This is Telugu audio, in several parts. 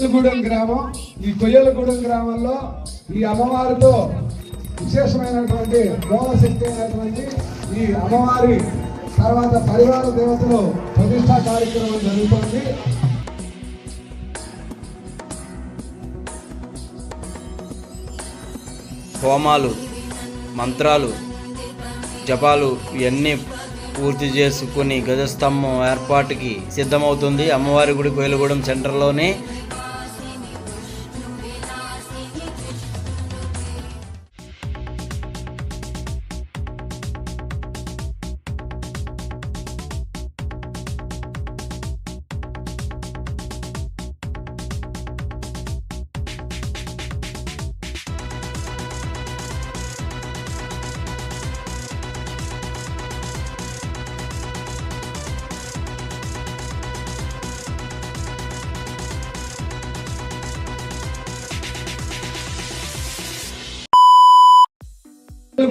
కొయ్యలగూడెం గ్రామం ఈ కొయ్యలగూడెం గ్రామంలో ఈ అమ్మవారితో విశేషమైనటువంటి మూల శక్తి అయినటువంటి ఈ అమ్మవారి తర్వాత పరివార దేవతలు ప్రతిష్టా కార్యక్రమం జరుగుతోంది. హోమాలు మంత్రాలు జపాలు ఇవన్నీ పూర్తి చేసుకుని గజస్తంభం ఏర్పాటుకి సిద్ధమవుతుంది. అమ్మవారి గుడి కోయిలగూడెం సెంటర్లోనే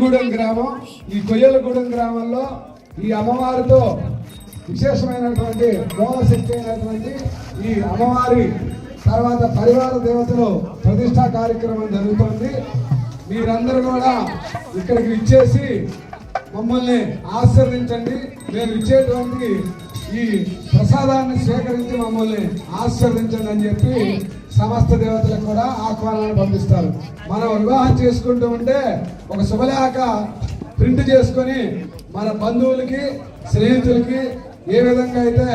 కొయ్యలగూడెం గ్రామం ఈ కొయ్యలగూడెం గ్రామంలో ఈ అమ్మవారితో విశేషమైనటువంటి మూల శక్తి అయినటువంటి ఈ అమ్మవారి తర్వాత పరివార దేవతలు ప్రతిష్టా కార్యక్రమం జరుగుతుంది. మీరందరూ కూడా ఇక్కడికి ఇచ్చేసి మమ్మల్ని ఆశీర్వదించండి. మేము ఇచ్చేటువంటి ఈ ప్రసాదాన్ని స్వీకరించి మమ్మల్ని ఆశీర్వదించండి అని చెప్పి సమస్త దేవతలకు కూడా ఆహ్వానాన్ని పంపిస్తారు. మనం వివాహం చేసుకుంటూ ఉంటే ఒక శుభలేఖ ప్రింట్ చేసుకొని మన బంధువులకి స్నేహితులకి ఏ విధంగా అయితే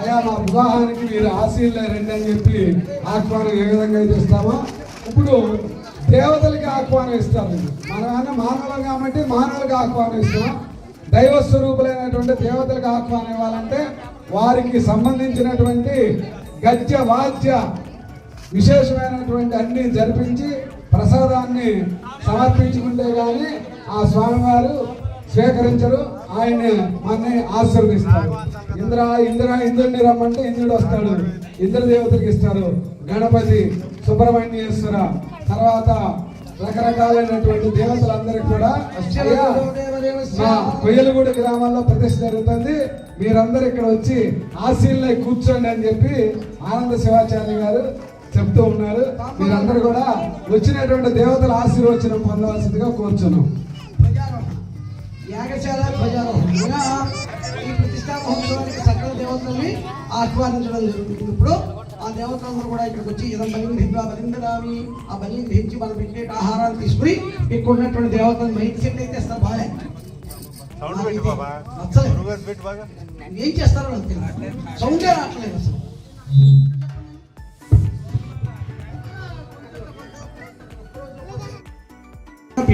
అయా మా వివాహానికి మీరు ఆశీర్లే రండి అని చెప్పి ఆహ్వానం ఏ విధంగా అయితే ఇస్తామో ఇప్పుడు దేవతలకి ఆహ్వానం ఇస్తారు. మన మానవులు కాబట్టి మానవులకు ఆహ్వానం ఇస్తాం దైవ స్వరూపులైనటువంటి దేవతలకు ఆహ్వానం ఇవ్వాలంటే వారికి సంబంధించినటువంటి గద్య వాద్య విశేషమైనటువంటి అన్ని జరిపించి ప్రసాదాన్ని సమర్పించుకుంటే కానీ ఆ స్వామివారు స్వీకరించరు ఆయన మనని ఆశీర్వదిస్తారు. ఇంద్ర ఇంద్ర ఇంద్రుడిని రమ్మంటే ఇంద్రుడు వస్తాడు ఇంద్రదేవతకి ఇస్తారు. గణపతి సుబ్రహ్మణ్యేశ్వర తర్వాత రకరకాలైనటువంటి దేవతలందరికీ కూడా మా కొయ్యలగూడ గ్రామంలో ప్రతిష్ట జరుగుతుంది. మీరందరూ ఇక్కడ వచ్చి ఆశీల్లో కూర్చోండి అని చెప్పి ఆనంద శివాచార్య గారు చెప్తూ ఉన్నారు. మీరందరూ కూడా వచ్చినటువంటి దేవతల ఆశీర్వచనం పొందవలసిందిగా కోరుచున్నాం. యాగశాల ఈ ప్రతిష్టా మహోత్సవానికి సకల దేవతల్ని ఆహ్వానించడం జరుగుతుంది. ఇప్పుడు ఆ దేవతలందరూ కూడా ఇక్కడికి వచ్చి ఇదం బలిని భిద్వా బలిందరామి ఆ బలిని ధించి మనం పెట్టే ఆహారాన్ని తీసుకుని ఇక్కడ ఉన్నటువంటి దేవతలు మైక్ సెట్ అయితే ఇస్తారు బాగా సౌండ్ పెట్టు బాబా. నచ్చలేదు. రివర్స్ పెట్టు బాగా. ఏం చేస్తారో సౌండే రావట్లేదు అసలు.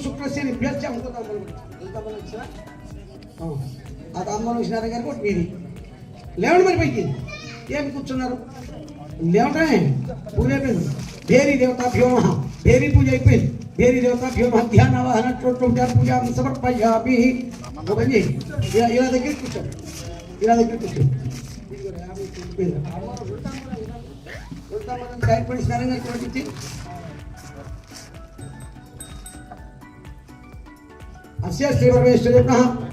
ప్రవేశమః ధ్వజపట బింబే ధ్వజపట బింబే ఆదిత్యాయ ఇంకో తాంబూలం ఇచ్చి. ఆ, తాంబూలం ఇచ్చినారు గారు కూడా మీది లేవండి మరి పైకి. ఏమి కూర్చున్నారు? లేవటమే. పూజ అయిపోయింది. భేరీ దేవత మహ. భేరీ పూజ అయిపోయింది. భేరీ దేవతాభ్యో మహ. ధ్యానవాహన పూజ సమర్పయామి. ఇలా ఇలా దగ్గర కూర్చో. ఇలా దగ్గర కూర్చో. ఇదిగో యాభై సైడ్ పడి अस्य श्रीपरमेश्वरे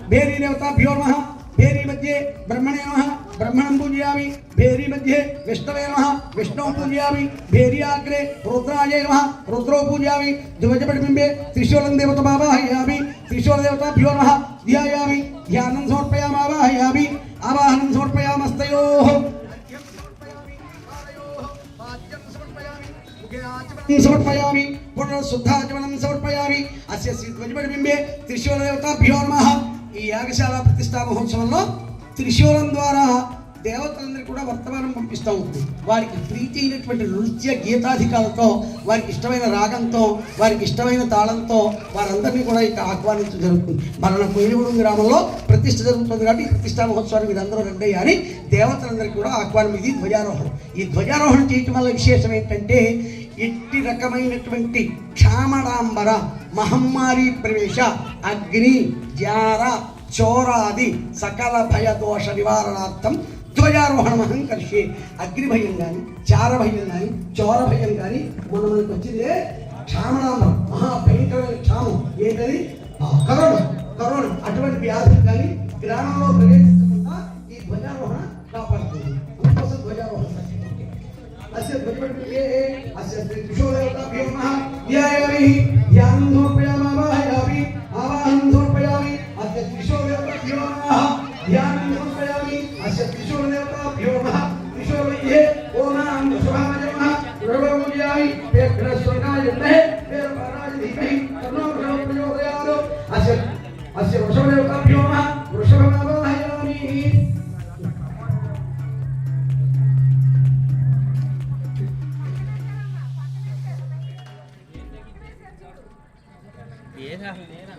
भेरी देवताभ्यो नमः भेरी मध्ये ब्रह्मणे नमः। ब्रह्मणं पूजयामि। भेरी मध्ये विष्णवे नमः। विष्णुं पूजयामि। भेरी अग्रे रुद्राय नमः। रुद्रो पूजयामि। ध्वजपटिबिम्बे त्रिशूलं देवतमावाहयामि त्रिशूलदेवताभ्यो नमः ध्यायामि। ध्यानं समर्पयामावाहयामि। आवाहनं समर्पयामस्तयोः। సమర్పయామి శుద్ధాచమనం సమర్పయామి అస్య శ్రీ ధ్వజపడిబింబే త్రిశూల దేవత నమ ఈ యాగశాల ప్రతిష్టా మహోత్సవంలో త్రిశూలం ద్వారా దేవతలందరికీ కూడా వర్తమానం పంపిస్తూ ఉంది వారికి ప్రీతి అయినటువంటి నృత్య గీతాధికాలతో వారికి ఇష్టమైన రాగంతో వారికి ఇష్టమైన తాళంతో వారందరినీ కూడా ఇక ఆహ్వానించడం జరుగుతుంది మన కోయిలగూడెం గ్రామంలో ప్రతిష్ట జరుగుతుంది కాబట్టి ప్రతిష్టా మహోత్సవాన్ని మీరందరూ రండి అని దేవతలందరికీ కూడా ఆహ్వానం ఇది ధ్వజారోహణం ఈ ధ్వజారోహణం చేయటం వల్ల విశేషం ఏంటంటే ఎట్టి రకమైనటువంటి క్షామడాంబర మహమ్మారి ప్రవేశ అగ్ని జార చోరాది సకల భయదోష నివారణార్థం ధ్వజారోహణమహం కలిసే అగ్నిభయం కానీ చారభయం కానీ చోరభయం కానీ మన మనకు వచ్చిందే క్షామడాంబరం మహాభయంకరమైన క్షామం. ఏంటది కరోనా కరోనా. అటువంటి వ్యాధులు కానీ గ్రామంలో ప్రవేశించకుండా ఈ ధ్వజారోహణ కాపాడుతుంది. अस्य ध्वनिमण्डले अस्य त्रिशूलरत्नभ्यो नमः ध्यायामि यान्दोपे వేల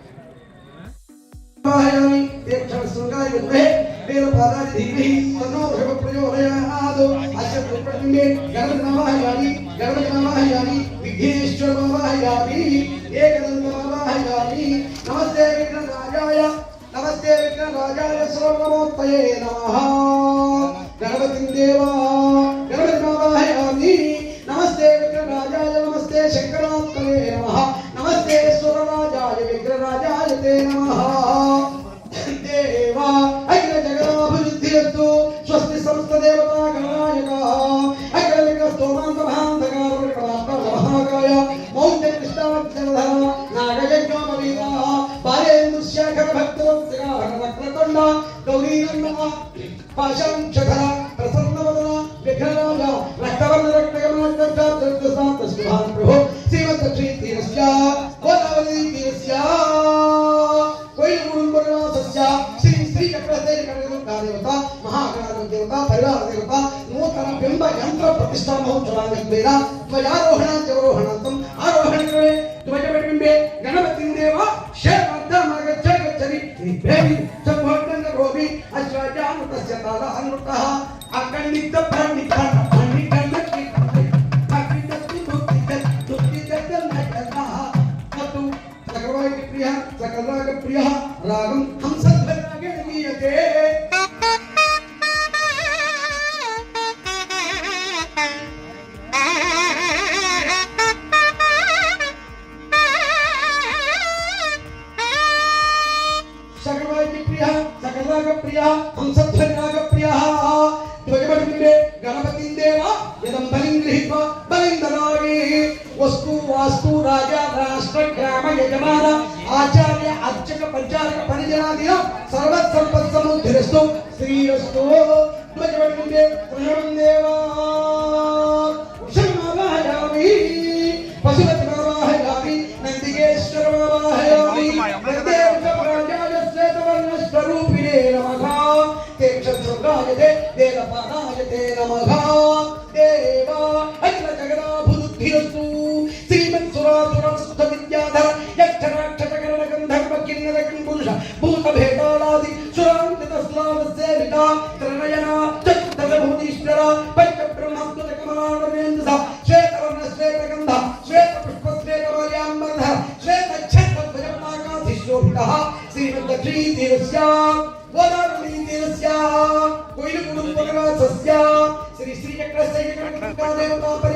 పాదాలు దిగి మన్నో శుభ ప్రయోహయాదు అస్య ప్రపంచే గణనామహయామి గణనామహయామి విఘ్నేశ్వర మహాయామి ఏకదండమహాయామి నమస్తే విఘ్న రాజాయ నమస్తే విఘ్న రాజాయ సర్వమోత్తయే నమః గణపతి దేవా स्वरूपिणे नमः ते क्षत्रगाय ते नमः శ్రీ శ్రీ చక్రశేఖర దేవతా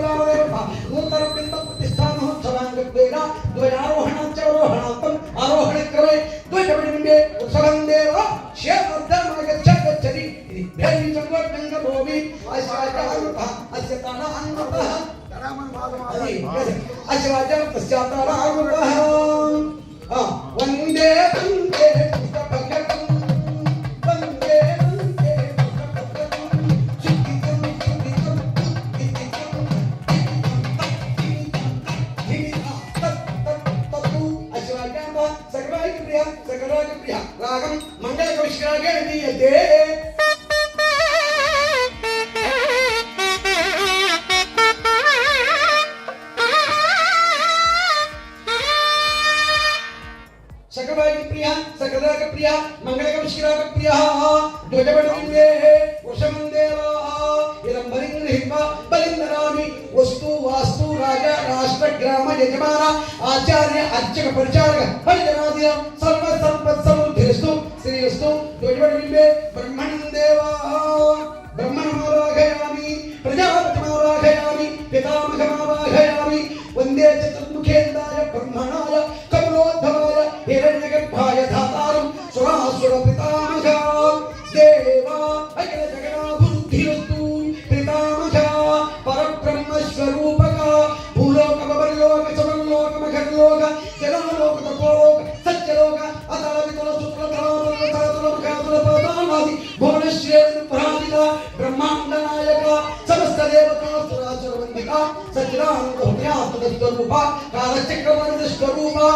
न्यासद स्वरूपा कालचक्रवर्त स्वरूपा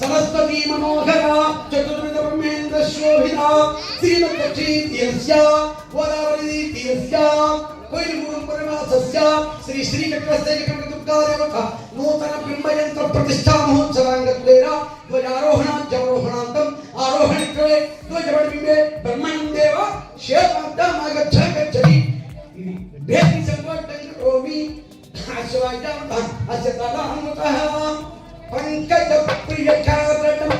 सरस्वती मनोहरा चतुर्विध ब्रह्मेन्द्र शोभिता श्रीमद्दक्षीतीयस्या गोदावरीतीयस्या, कोयिलगुरुपरिवासस्य श्री श्रीचक्रस्य विक्रमदुर्गादेवः नूतनबिम्बयन्त्रप्रतिष्ठा महोत्सवाङ्गत्वेन ध्वजारोहणाध्यारोहणान्तम् आरोहणक्रमे ध्वजवडबिम्बे ब्रह्मणं देव क्षेत्राब्धमागच्छ गच्छति అశ్వాజాం అస్య తదాహముతః పంకజ ప్రియ చారణం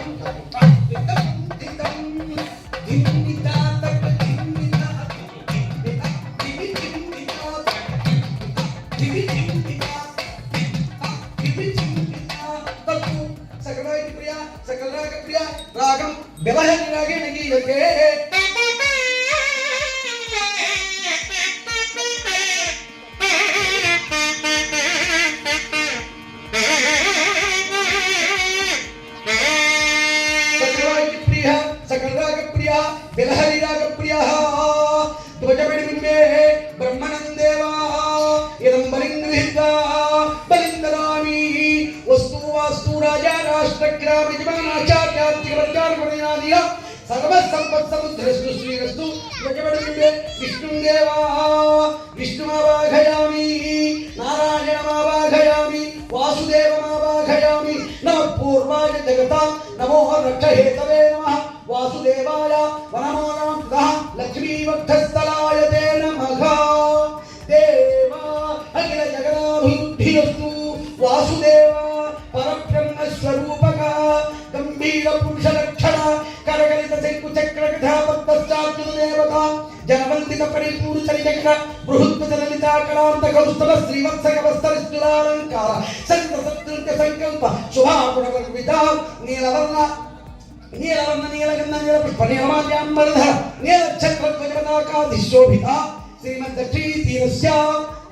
సకలాయ ప్రియ సకలరాగ ప్రియ రాష్ట్ర గ్రామ యజమానాచార్యాత్మిక సర్వ సంపత్ సముద్రస్తు శ్రీరస్తు ధ్వజబడి విష్ణుం దేవా విష్ణుమావాఘయామి నారాయణమావాఘయామి వాసుదేవమావాఘయామి నమ పూర్వాయ జగత నమో రక్షహేతవే దేవత జనవంతిత పరిపూరు చరిచక్ర బృహత్వ జనలిత కళాంత కౌస్తవ శ్రీవత్సక వస్త్రస్తులాలంకార సంత సత్కృత్య సంకల్ప శుభాపుణ కల్పిత నీలవర్ణ నీలవర్ణ నీలగంధ నీల పుష్ప నీలమాల్యాంబరధర నీల చక్ర శ్రీమద్ దక్షిణ తీరస్య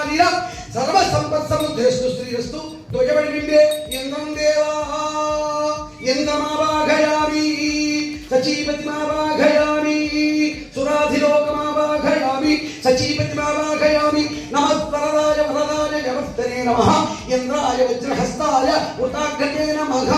వర్గాల ప్రజనాదీన సర్వ సంపత్ సముద్రస్తు శ్రీరస్తు ధ్వజమణి బింబే ఇంద్రం దేవా ఇంద్రమావాఘయామి సచీపతిమావాఘయామి సురాధిలోకమావాఘయామి సచీపతిమావాఘయామి నమస్వరదాయ వరదాయ వ్యవస్థనే నమ ఇంద్రాయ వజ్రహస్తాయ ఉతాగ్రతే నమః.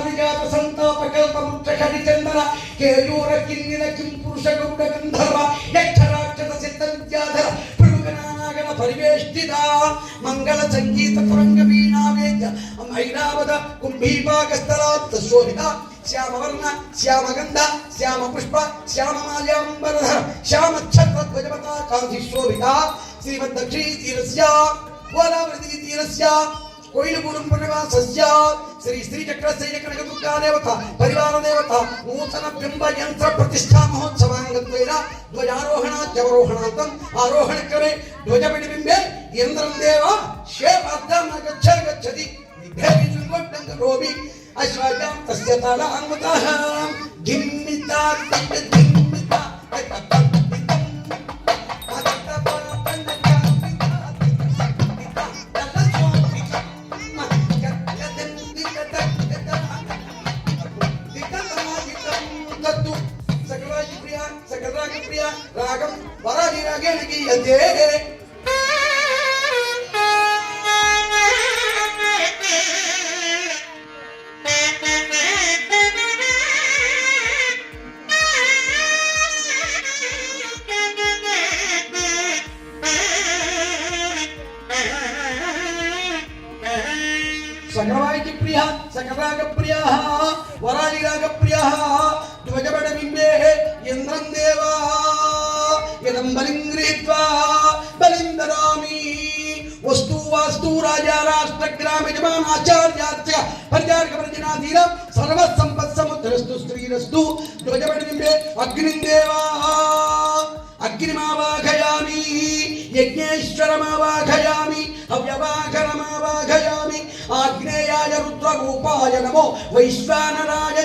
ಕಿನ್ನಾವಿಗಾತ ಸಂತಾಪ ಕಲ್ಪವೃತ್ತ ಕಡಿಚಂದನ ಕೇಯೂರ ಕಿನ್ನಿನ ಕಿಂಪುರುಷ ಗೌಡ ಗಂಧರ್ವ ಯಕ್ಷರಾಕ್ಷಸ ಸಿದ್ಧ ವಿದ್ಯಾಧರ ಪ್ರಮುಖನಾಗನ ಪರಿವೇಷ್ಟಿತ ಮಂಗಳ ಸಂಗೀತ ತುರಂಗ ವೀಣಾ ವೇದ್ಯ ಐರಾವದ ಕುಂಭೀಪಾಗಸ್ತರಾಪ್ತ ಶೋಭಿತ ಶ್ಯಾಮವರ್ಣ ಶ್ಯಾಮಗಂಧ ಶ್ಯಾಮಪುಷ್ಪ ಶ್ಯಾಮಮಾಲ್ಯಾಂಬರಧರ ಶ್ಯಾಮಚ್ಛತ್ರಧ್ವಜಪತಾಕಾಂಕ್ಷಿ ಶೋಭಿತ ಶ್ರೀಮದ್ ದಕ್ಷಿಣೀತೀರಸ್ಯ ಗೋದಾವರಿ ತೀರಸ್ಯ ಕೊಯ್ಲುಗೂಡು ಪೂರ್ಣಿಮಾ ಸಸ್ಯ ಶ್ರೀ ಶ್ರೀ ಚಕ್ರ ಶ್ರೀಚಕ್ರ ದುರ್ಗಾ ದೇವತ ಪರಿವಾರ ದೇವತ ನೂತನ ಬಿಂಬ ಯಂತ್ರ ಪ್ರತಿಷ್ಠಾ ಮಹೋತ್ಸವಾಂಗತ್ವೇನ ಧ್ವಜಾರೋಹಣಾತ್ಯವರೋಹಣಾಂತ ಆರೋಹಣ ಕ್ರಮೆ ಧ್ವಜ ಬಿಡಿಬಿಂಬೆ ಇಂದ್ರಂ ದೇವ ಶ್ವೇಪಾರ್ಥಾಂ ಗಚ್ಚ ಗಚ್ಚತಿ ರೋಬಿ ಅಶ್ವಾಜಾಂ ತಸ್ಯ ತಾಳ ಅನ್ಮತಃ ಧಿಮ್ಮಿತಾ ತಪ್ಪ సకలాగ ప్రియా వరాలిరాగ ప్రియా ధ్వజబడ బింబే ఇంద్రం దేవా ఇదం బలిం గృహీత్వా బలిం దదామి వస్తు వాస్తు రాజా రాష్ట్ర గ్రామ యజమాన్ యజమానాచార్యార్చ పరిచారక ప్రజనాధీనం సర్వ సంపత్ సముద్రస్తు స్త్రీరస్తు ధ్వజబడి బింబే అగ్నిం దేవా అగ్నిమావాఘయామి యజ్ఞేశ్వరమావాఘయామి అవ్యవాఘనమావాఘయామి ఆగ్నేయాయ రుద్రరూపాయ నమో వైశ్వానరాయ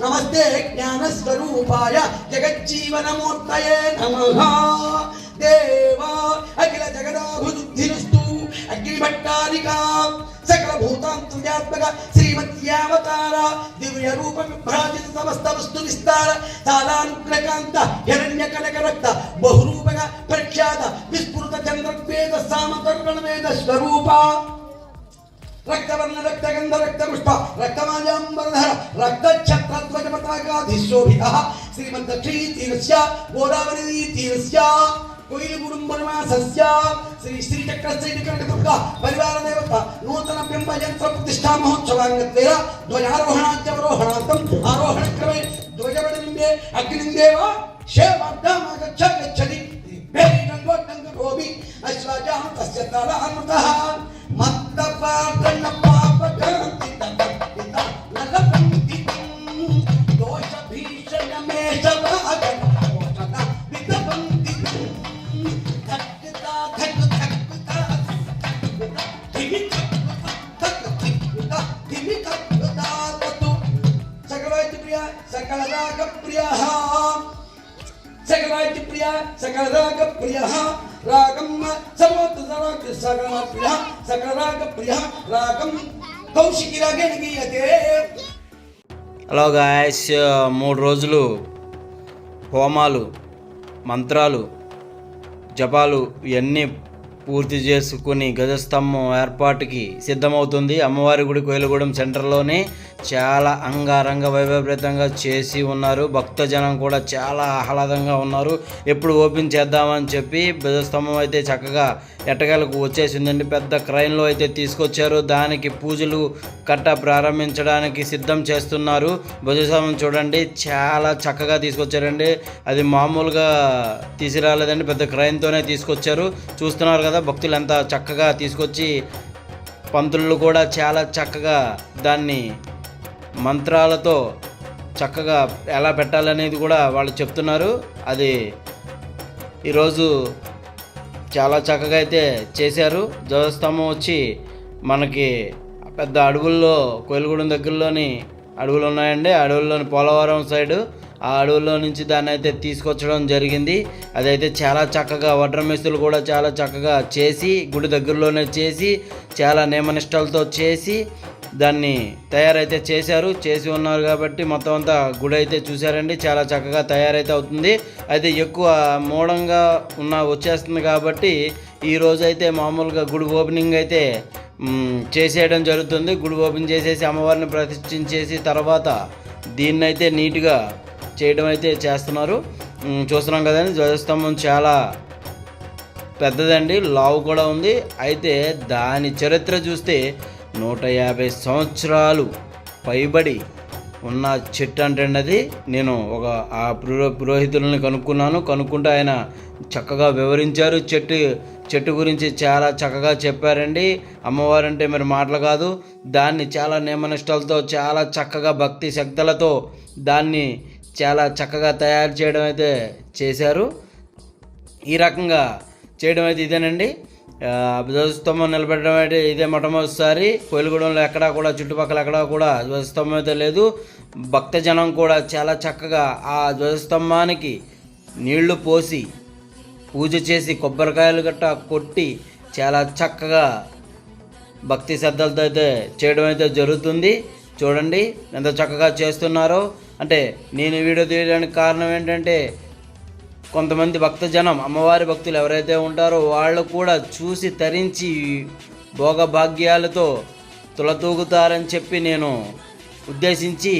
నమస్తే జ్ఞానస్వరూపాయ జగజ్జీవనమూర్తయే నమః దేవా అఖిల జగదాభుద్ధిరస్తు అగ్నిభట్టారిక సకల భూతాంతర్యాత్మక శ్రీమత్యావతార దివ్య రూప విభ్రాజిత సమస్త వస్తు విస్తార తాళానుగ్రకాంత హిరణ్య కనక రక్త బహురూపక ప్రఖ్యాత విస్ఫుర చంద్రవేద సామతర్వణ వేద స్వరూప. రక్తవర్ణ రక్తగంధ రక్తపుష్ప రక్తమాల్యాంబరధర రక్తఛత్రధ్వజ పతాకాధిశోభిత శ్రీమద్దక్షీ తీరస్య గోదావరి తీరస్య కోయిలగూడెం వనవాసస్య శ్రీ శ్రీ చక్ర శ్రీ కనక దుర్గా పరివార దేవత నూతన బింబ యంత్ర ప్రతిష్టా మహోత్సవాంగత్వేన ధ్వజారోహణాద్యవరోహణార్థం ఆరోహణ క్రమే ధ్వజబడ బింబే అగ్నిం దేవ శేవార్ధమాగచ్చ గచ్చతి భేరీరంగోట్టం హలో గాయస్ మూడు రోజులు హోమాలు మంత్రాలు జపాలు ఇవన్నీ పూర్తి చేసుకుని గజస్తంభం ఏర్పాటుకి సిద్ధమవుతుంది. అమ్మవారి గుడి కోయిలగూడెం సెంటర్లోనే చాలా అంగరంగ వైభవప్రదంగా చేసి ఉన్నారు. భక్తజనం కూడా చాలా ఆహ్లాదంగా ఉన్నారు. ఎప్పుడు ఓపెన్ చేద్దామని చెప్పి గజస్తంభం అయితే చక్కగా ఎట్టగలకు వచ్చేసిందండి. పెద్ద క్రైన్లో అయితే తీసుకొచ్చారు. దానికి పూజలు కట్ట ప్రారంభించడానికి సిద్ధం చేస్తున్నారు. ధ్వజస్తంభం చూడండి చాలా చక్కగా తీసుకొచ్చారండి. అది మామూలుగా తీసుకురాలేదండి పెద్ద క్రైన్తోనే తీసుకొచ్చారు. చూస్తున్నారు కదా భక్తులు ఎంత చక్కగా తీసుకొచ్చి పంతులు కూడా చాలా చక్కగా దాన్ని మంత్రాలతో చక్కగా ఎలా పెట్టాలనేది కూడా వాళ్ళు చెప్తున్నారు. అది ఈరోజు చాలా చక్కగా అయితే చేశారు. ధ్వజస్తంభం వచ్చి మనకి పెద్ద అడవుల్లో కోయిలగూడెం దగ్గరలోని అడవులు ఉన్నాయండి. ఆ అడవుల్లోని పోలవరం సైడు ఆ అడవుల్లో నుంచి దాన్ని అయితే తీసుకొచ్చడం జరిగింది. అదైతే చాలా చక్కగా వడ్రమేస్తులు కూడా చాలా చక్కగా చేసి గుడి దగ్గరలోనే చేసి చాలా నియమనిష్టలతో చేసి దాన్ని తయారైతే చేశారు. చేసి ఉన్నారు కాబట్టి మొత్తం అంతా గుడి అయితే చూశారండి. చాలా చక్కగా తయారైతే అవుతుంది. అయితే ఎక్కువ మూడంగా ఉన్న వచ్చేస్తుంది కాబట్టి ఈ అయితే మామూలుగా గుడి ఓపెనింగ్ అయితే చేసేయడం జరుగుతుంది. గుడి ఓపెన్ చేసేసి అమ్మవారిని ప్రతిష్ఠించేసి తర్వాత దీన్నైతే నీట్గా చేయడం అయితే చేస్తున్నారు చూస్తున్నాం కదండి ధ్వజస్తంభం చాలా పెద్దదండి లావు కూడా ఉంది. అయితే దాని చరిత్ర చూస్తే నూట యాభై సంవత్సరాలు పైబడి ఉన్న చెట్టు అంటే అది. నేను ఒక ఆ పురో పురోహితులను కనుక్కున్నాను. కనుక్కుంటే ఆయన చక్కగా వివరించారు. చెట్టు చెట్టు గురించి చాలా చక్కగా చెప్పారండి. అమ్మవారంటే మరి మాటలు కాదు. దాన్ని చాలా నియమనిష్టలతో చాలా చక్కగా భక్తి శక్తులతో దాన్ని చాలా చక్కగా తయారు చేయడం అయితే చేశారు. ఈ రకంగా చేయడం అయితే ఇదేనండి. ధ్వజస్తంభం నిలబెట్టడం అయితే ఇదే మొట్టమొదటిసారి. కోయిలగూడెంలో ఎక్కడా కూడా చుట్టుపక్కల ఎక్కడా కూడా ధ్వజస్తంభం అయితే లేదు. భక్తజనం కూడా చాలా చక్కగా ఆ ధ్వజస్తంభానికి నీళ్ళు పోసి పూజ చేసి కొబ్బరికాయలు గట్ట కొట్టి చాలా చక్కగా భక్తి శ్రద్ధలతో అయితే చేయడం అయితే జరుగుతుంది. చూడండి ఎంత చక్కగా చేస్తున్నారో. అంటే నేను వీడియో తీయడానికి కారణం ఏంటంటే కొంతమంది భక్తజనం అమ్మవారి భక్తులు ఎవరైతే ఉంటారో వాళ్ళు కూడా చూసి తరించి భోగభాగ్యాలతో తులతూగుతారని చెప్పి నేను ఉద్దేశించి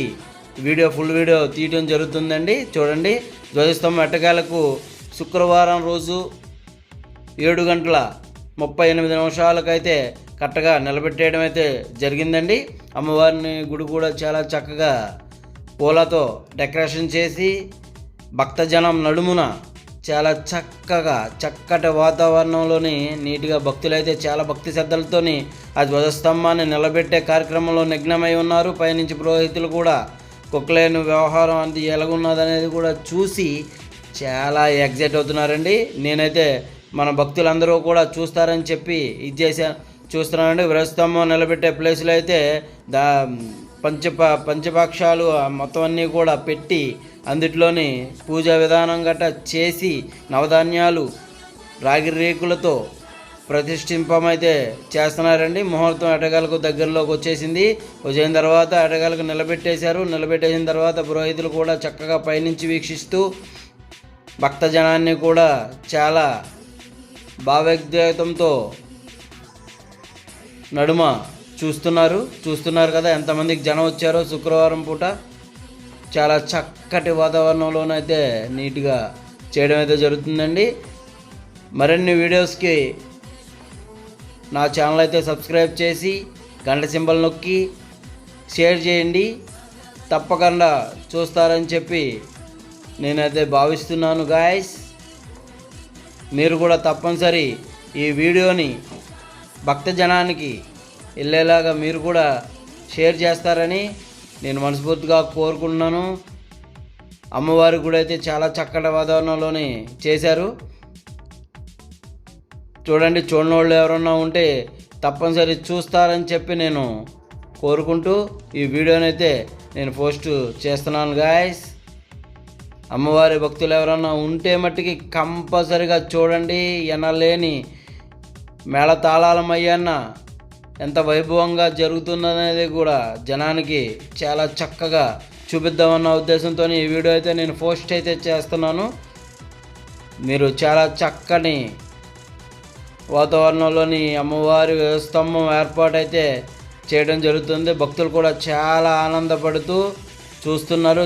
వీడియో ఫుల్ వీడియో తీయడం జరుగుతుందండి. చూడండి. ధ్వజస్తంభం ఎట్టకాలకు శుక్రవారం రోజు ఏడు గంటల ముప్పై ఎనిమిది నిమిషాలకైతే కరెక్ట్గా నిలబెట్టేయడం అయితే జరిగిందండి. అమ్మవారిని గుడి కూడా చాలా చక్కగా పూలతో డెకరేషన్ చేసి భక్తజనం నడుమున చాలా చక్కగా చక్కటి వాతావరణంలోని నీట్గా భక్తులైతే చాలా భక్తి శ్రద్ధలతోని ఆ ధ్వజస్తంభాన్ని నిలబెట్టే కార్యక్రమంలో నిఘ్నమై ఉన్నారు. పైనుంచి పురోహితులు కూడా కుక్కలేని వ్యవహారం అంత ఎలాగున్నది అనేది కూడా చూసి చాలా ఎగ్జైట్ అవుతున్నారండి. నేనైతే మన భక్తులందరూ కూడా చూస్తారని చెప్పి ఇది చేశాను చూస్తున్నానండి. వ్రజస్తంభం నిలబెట్టే ప్లేస్లో అయితే దా పంచప పంచపక్షాలు ఆ మొత్తం అన్నీ కూడా పెట్టి అందుట్లోని పూజా విధానం గట్ట చేసి నవధాన్యాలు రాగి రేకులతో ప్రతిష్ఠింపమైతే చేస్తున్నారండి. ముహూర్తం ఎటగాలకు దగ్గరలోకి వచ్చేసింది. వచ్చిన తర్వాత ఎటగాలకు నిలబెట్టేశారు. నిలబెట్టేసిన తర్వాత పురోహితులు కూడా చక్కగా పైనుంచి వీక్షిస్తూ భక్తజనాన్ని కూడా చాలా భావోద్వేగంతో నడుమ చూస్తున్నారు. చూస్తున్నారు కదా ఎంతమందికి జనం వచ్చారో శుక్రవారం పూట. చాలా చక్కటి వాతావరణంలోనైతే నీట్గా చేయడం అయితే జరుగుతుందండి. మరిన్ని వీడియోస్కి నా ఛానల్ అయితే సబ్స్క్రైబ్ చేసి గంట సింబల్ నొక్కి షేర్ చేయండి. తప్పకుండా చూస్తారని చెప్పి నేనైతే భావిస్తున్నాను గాయస్. మీరు కూడా తప్పనిసరి ఈ వీడియోని భక్త జనానికి వెళ్ళేలాగా మీరు కూడా షేర్ చేస్తారని నేను మనస్ఫూర్తిగా కోరుకుంటున్నాను. అమ్మవారి గుడి అయితే చాలా చక్కటి వాతావరణంలోనే చేశారు. చూడండి చూడని వాళ్ళు ఎవరన్నా ఉంటే తప్పనిసరి చూస్తారని చెప్పి నేను కోరుకుంటూ ఈ వీడియోనైతే నేను పోస్ట్ చేస్తున్నాను గాయస్ అమ్మవారి భక్తులు ఎవరన్నా ఉంటే మట్టికి కంపల్సరిగా చూడండి. ఎనలేని మేళతాళాలమయ్యన్న ఎంత వైభవంగా జరుగుతుందనేది కూడా జనానికి చాలా చక్కగా చూపిద్దామన్న ఉద్దేశంతో ఈ వీడియో అయితే నేను పోస్ట్ అయితే చేస్తున్నాను. మీరు చాలా చక్కని వాతావరణంలోని అమ్మవారి స్తంభం ఏర్పాటైతే చేయడం జరుగుతుంది. భక్తులు కూడా చాలా ఆనందపడుతూ చూస్తున్నారు.